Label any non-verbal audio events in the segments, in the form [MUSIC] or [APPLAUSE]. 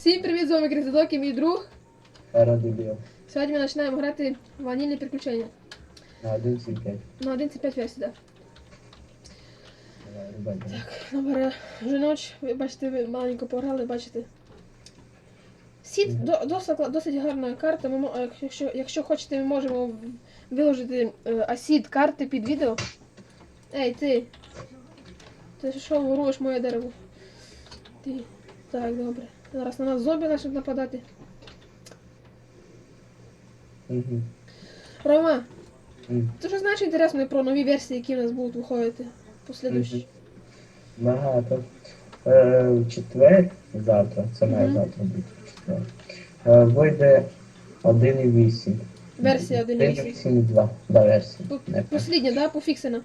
Всім привіт, з вами Критидок і мій друг. Парадебіл. Сьогодні ми починаємо грати в ванільні приключення. На 1.5. На 1.5 версії, так. Давай, рубай. Добре, вже ніч, ви бачите, ви маленько пограли, бачите. Сіт до, досить, досить гарна карта. Ми, якщо, якщо хочете, ми можемо виложити е, асід карти під відео. Ей, ти. Ти що воруєш моє дерево? Ти. Так, добре. Зараз на нас зомбі почнуть нападати. Мгм. Рома, Мгм. ти що знаєш інтересно про нові версії, які в нас будуть виходити послідуючі? Багато. Е, в четвер, завтра, це має Мгм. завтра бути в четвер. Е, вийде 1.8. Версія 1.8. 1.8.2. Да, версія. По- Не, Послідня, да? Пофіксена.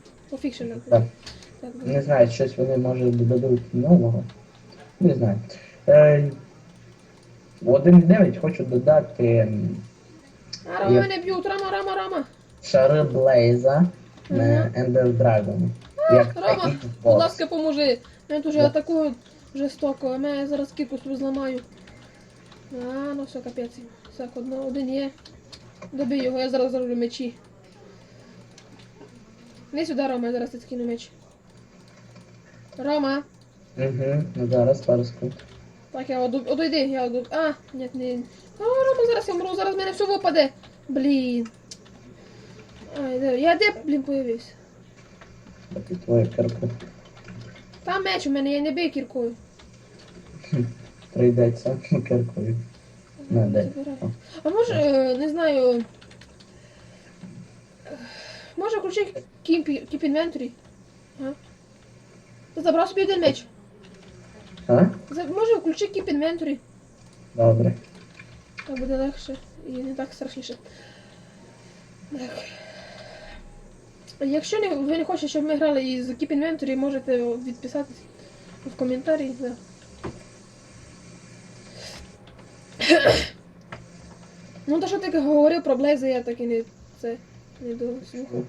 Так. Так, не знаю, щось вони може додадуть нового. Не знаю. Е, в 1.9 хочу додати м, А, Рома, мене б'ють, Рома, Рома, Рома. шари Блейза на Ender Dragon. Як такий Будь ласка, поможи. Мене дуже Да. атакують жорстоко, а мене зараз собі зламаю. А, ну все, капець. Так, одно, один є. Добий його, я зараз зароблю мечі. Не сюди, Рома, я зараз ти скину меч. Рома. Угу, ну зараз паруску. Так, я оду... одойди, я оду... А, ні, не. А, Рома, зараз я вмру, зараз в мене все випаде. Блін. Ай, де... Я де, блін, появився? І твоя кирка. Там меч у мене, я не бий кіркою. Прийдеться киркою. На де? А може, е, не знаю. е, Може включи Inventory? А? Ти забрав собі один меч. А? Може включи Keep Inventory. Добре. Так буде легше і не так страшніше. Так. Якщо не, ви не хочете, щоб ми грали із Keep Inventory, можете відписатись в коментарі. Да. [COUGHS] ну, то що ти говорив про Блейза, я так і не це не дослухав.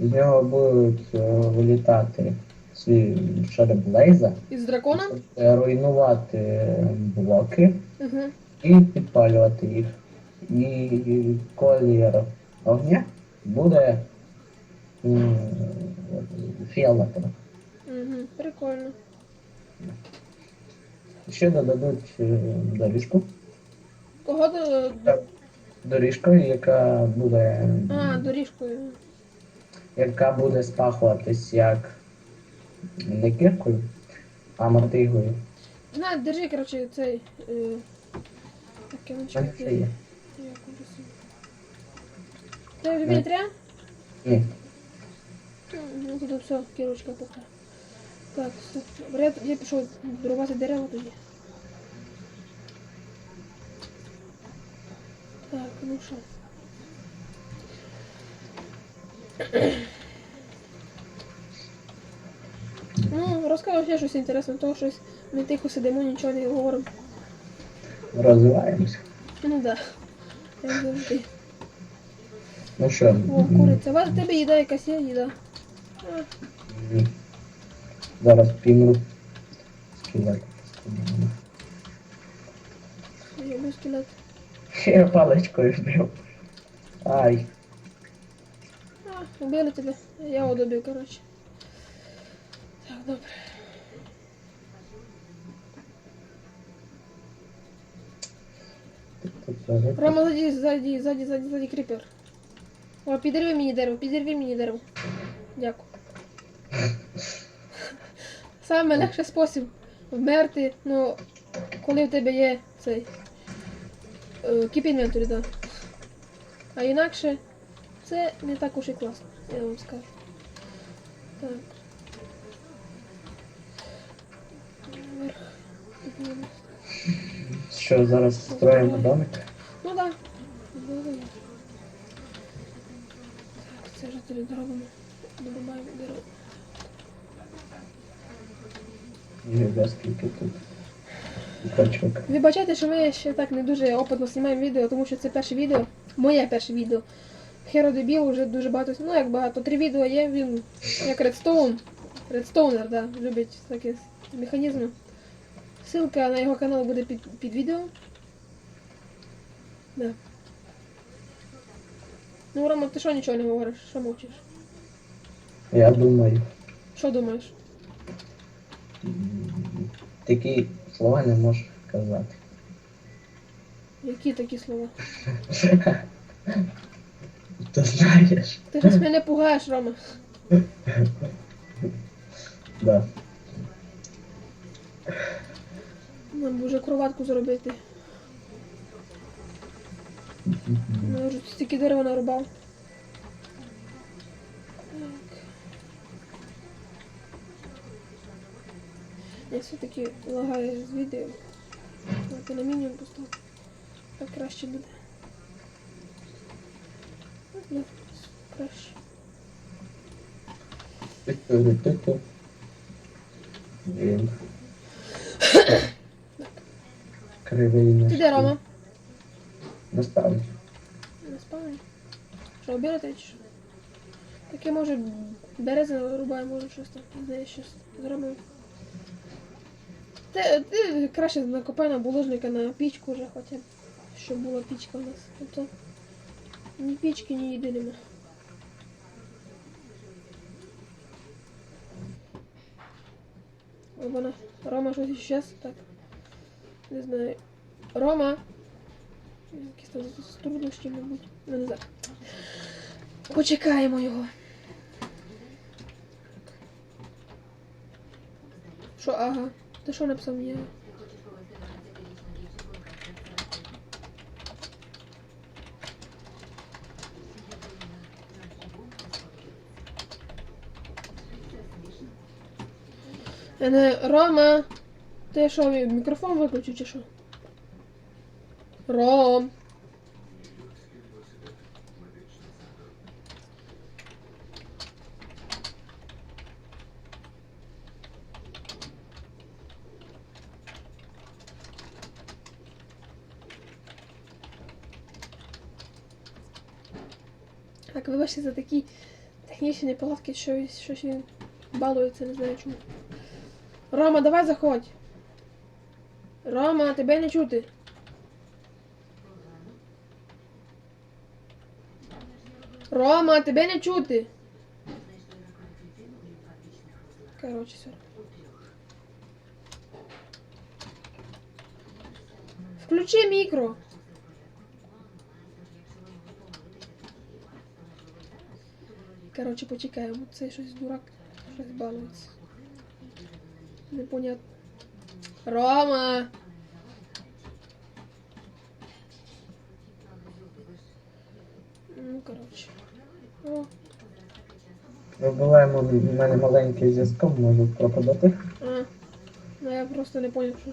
З нього будуть е, вилітати ці шари Блейза, Із дракона? е, руйнувати блоки Угу. і підпалювати їх. І колір огня буде фіолетовим. Угу. Прикольно. Ще додадуть е, доріжку. Кого до. Доріжку, яка буде А, доріжкою. яка буде спахуватись як не киркою, а мотигою. На, держи, короче, цей. Е... Так, я мене це є. Це тобі? Ні. Ну, тут все, кірочка пока. Так, все. Я, пішов рубати дерева тоді. Так, ну що. Ну, розкажу ще щось інтересне, того щось ми тихо сидимо, нічого не говоримо. Розвиваємося. Ну да. Як завжди. Ну що, О, куриця. У вас в тебе їда якась є їда. М, зараз пімру скелет. я люблю скелет. Я паличкою вбив. Ай, А, убили тебе. Я його добив, коротше. Так, добре. Рома, ззаді, ззаді, ззаді, ззаді, ззаді кріпер. О, підірви мені дерево, підірви мені дерево. Дякую. Саме легший спосіб вмерти, ну, коли в тебе є цей кіп інвентарі, да. А інакше це не так уж і класно, я вам скажу. Так. Що зараз строїмо домик? Ну да. Так, це тобі доробимо. Дорубаємо дерево. Ніде скільки тут. Качок. Вибачайте, що ми ще так не дуже опитно знімаємо відео, тому що це перше відео. Моє перше відео. Hero Дебіл вже дуже багато, ну як багато, три відео є, він як Redstone. Redstoner, да, любить такі механізми. Ссылка на його канал буде під, під відео. Да. Ну, Рома, ти що нічого не говориш? Що мовчиш? Я думаю, Що думаєш? такі слова не можеш казати. Які такі слова? [LAUGHS] Ти знаєш? Ти ж мене пугаєш, Рома. [LAUGHS] Да. Нам вже кроватку зробити. Я вже стільки дерева нарубав. Я все-таки лагаю з відео. Давайте на мінімум поставлю. Так краще буде. Ну, краще. Ту-ту-ту-ту. Він. Кривий наш. Ти де, Рома? Насправді. Не спавні. Що, обірати чи що? Таке може берези рубає, може щось там. Знаю, щось зробимо. Ти, ти краще накопай на булыжника на пічку вже хоча б. Щоб була пічка у нас. А то ні пічки, ні їди нема. Ой, вона. Рома щось щас так. Не знаю. Рома! Якісь там труднощі, мабуть. Ну, не знаю. Почекаємо його. Що, ага. Ти що написав мені? Е, Рома! Ти що, мі- мікрофон виключив чи що? Ром! Так, вибачте за такі технічні неполадки, що він- щось він балується, не знаю чому. Рома, давай заходь. Рома, тебе не чути. Рома, тебе не чути. Короче, все. Включи мікро. Короче, почекаємо. Це щось дурак, щось балується. Непонятно. Рома! Ну, короче. О, Вибиваємо в мене маленький зв'язком, можу пропадати. а. Ну я просто не поняв, що,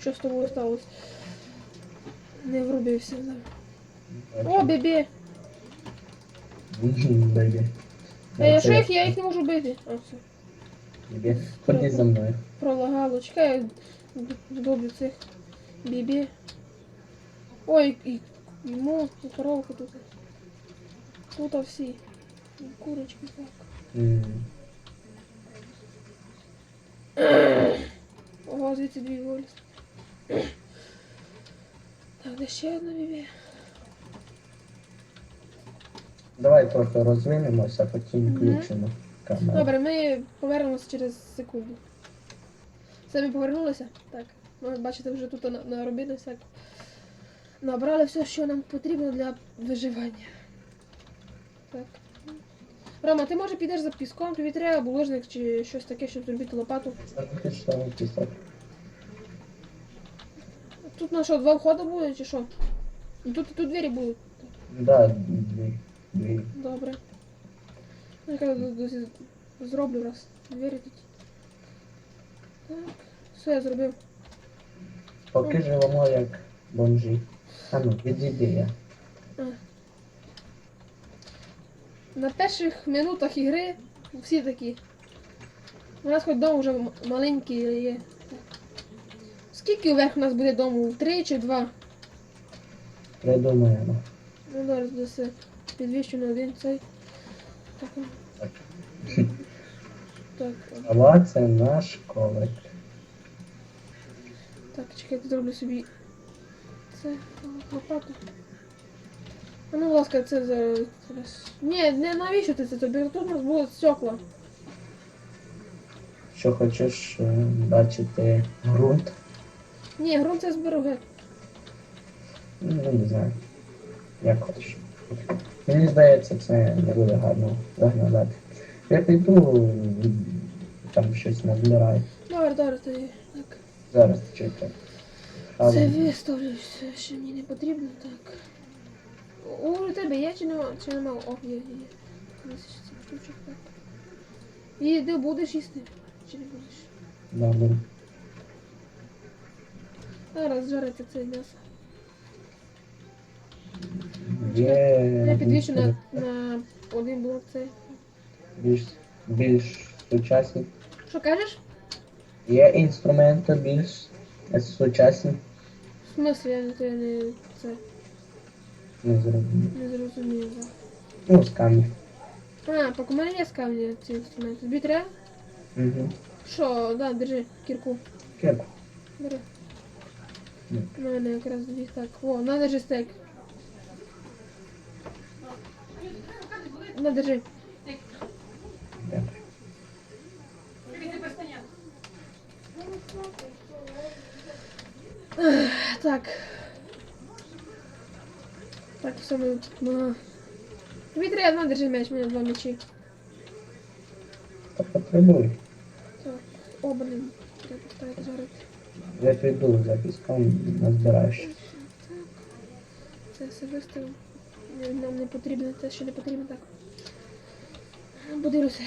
що, з тобою сталося. Не врубився, да. О, бебе! Бейбі. Ей, а що їх, я їх не можу бити. А, все. Бейбі. Ходи за мною. Пролагало. Чекай, я цих бібі. Ой, і йому і коровка тут. Тут всі. Курочки так. М. Ого, звідси дві виліз. Так, де ще одна бібі. Давай трохи розвинемося, потім включимо камеру. Добре, ми повернемося через секунду. Самі повернулися? Так. Ну, бачите, вже тут на- наробили всяко. Набрали все, що нам потрібно для виживання. Так. Рома, ти може підеш за піском, тобі треба булыжник чи щось таке, щоб зробити лопату. Тут на що, два входи буде чи що? Тут, тут двері будуть. Да, дві. Дві. Добре. Ну, я кажу, д- д- зроблю раз. Двері тут. Так. Все, я зробив. Поки живемо як бомжі. А ну, відійди я. На перших минутах ігри всі такі. У нас хоч дом вже маленький є. Скільки вверх у нас буде дому? Три чи два? Придумаємо. Ну зараз десь підвищу на один цей. Так. Трава це наш ковик. Так, чекайте, зроблю собі це лопату. А ну, будь ласка, це зараз. Ні, не навіщо ти це тобі? Тут у нас було стекла. Що хочеш е, бачити ґрунт? Ні, ґрунт це зберу геть. Ну, не знаю. Як хочеш. Мені здається, це не буде гарно виглядати. Я піду там щось назбираю. Добре, добре, тоді. Так. Зараз чекай. Але Це виставлю все, що мені не потрібно, так. У тебе є чи нема? Чи нема? О, є, є. І ти будеш їсти? Чи не будеш? добре. Зараз жариться це м'ясо. Є Я підвищу на, на один блок цей. більш, більш сучасні. Що кажеш? Є інструменти більш сучасні. В смислі, я не, це не, це, Не зрозуміло. не зрозумів. Ну, з камінь. А, поки у мене є з камня ці інструменти. Тобі треба? Угу. Що, да, держи кірку. Кеп. Бери. У мене якраз дві так. О, на держи стейк. На держи. Дякую. Так. Так, все ми. Ага. Тобі треба, держи м'яч, мене два м'ячі. Та потребуй. Так, о, блін. Треба поставити жарити. Я піду за піском, назбираю. Так. Це все виставив. Нам не потрібно те, що не потрібно, так. Подивлюся.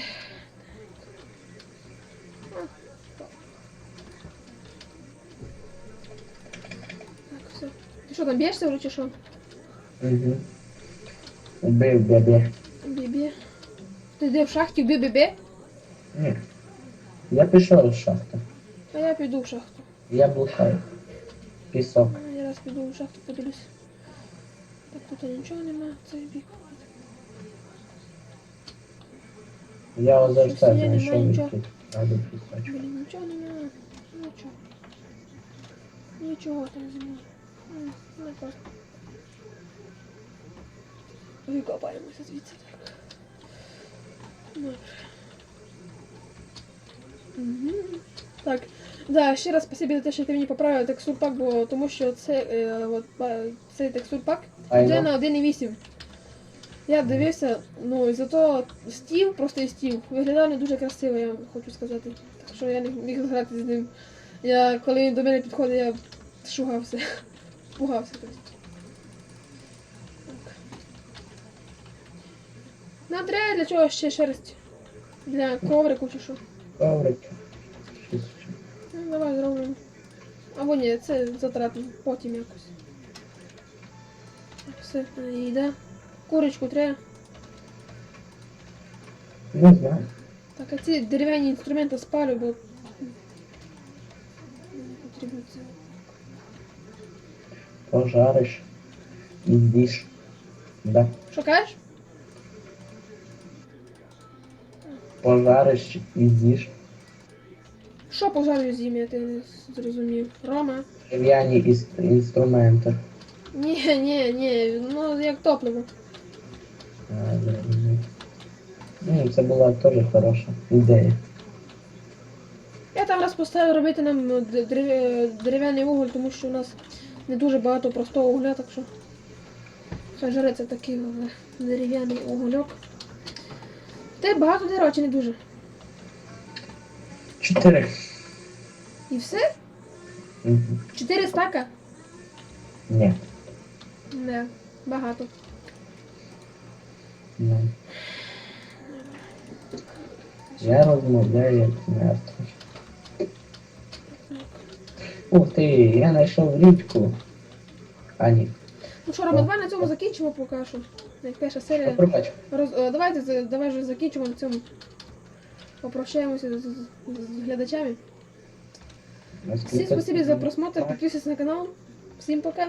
Так. Все. Ти що там б'єшся вже чи що? Угу. Убив бебе. Бібі. Ти де в шахті вбив бібі? Ні. Я пішов з шахти. А я піду в шахту. Я блукаю. Пісок. А, Я раз піду в шахту, подивлюсь. Так, тут нічого нема, цей бік. Я Щось є, немає знайшов тут. Надо пісочок. Блін, нічого нема. Нічого. Нічого там. М, Не просто. Викопаємося звідси так. Добре. Мгм. Так, да, ще раз спасибі за те, що ти мені поправив текстурпак, бо тому що це, е, от, ба- цей текстурпак Айно. йде на 1.8. Я дивився, ну і зато стів, просто стів, виглядав не дуже красиво, я хочу сказати. Так що я не міг зграти з ним. Я, коли він до мене підходив, я шугався. [LAUGHS] Пугався. Тобто. Нам треба для чого ще шерсть? Для коврику чи що? Коврик. Ну, давай зробимо. Або ні, це затратно, потім якось. Все, їда. Курочку треба. Не знаю. Так, а ці дерев'яні інструменти спалю, бо. Не потрібно це. Пожариш. І з'їш. Да. Що кажеш? Пожариш і з'їш. Що пожарю з'їм, я ти не зрозумів. Рома? Дерев'яні іс- інструменти. Ні, ні, ні, ну як топливо. Ну, це була теж хороша ідея. Я там раз поставив робити нам ну, д- дерев- дерев'яний уголь, тому що у нас не дуже багато простого угля, так що хай жариться такий е, дерев'яний угольок. Ти багато дерева чи не дуже? Чотири. І все? Чотири стака? Ні. Не, багато. Ну. Я розмовляю як мертвий. Ух ти, я знайшов річку. А ні. Ну що, Рома, давай на цьому закінчимо поки що. Як перша серія. Пробач. Роз... е, Давайте з- давай вже закінчимо на цьому. Попрощаємося з, з, з глядачами. Всім спасибі за просмотр, підписуйтесь на канал. Всім пока.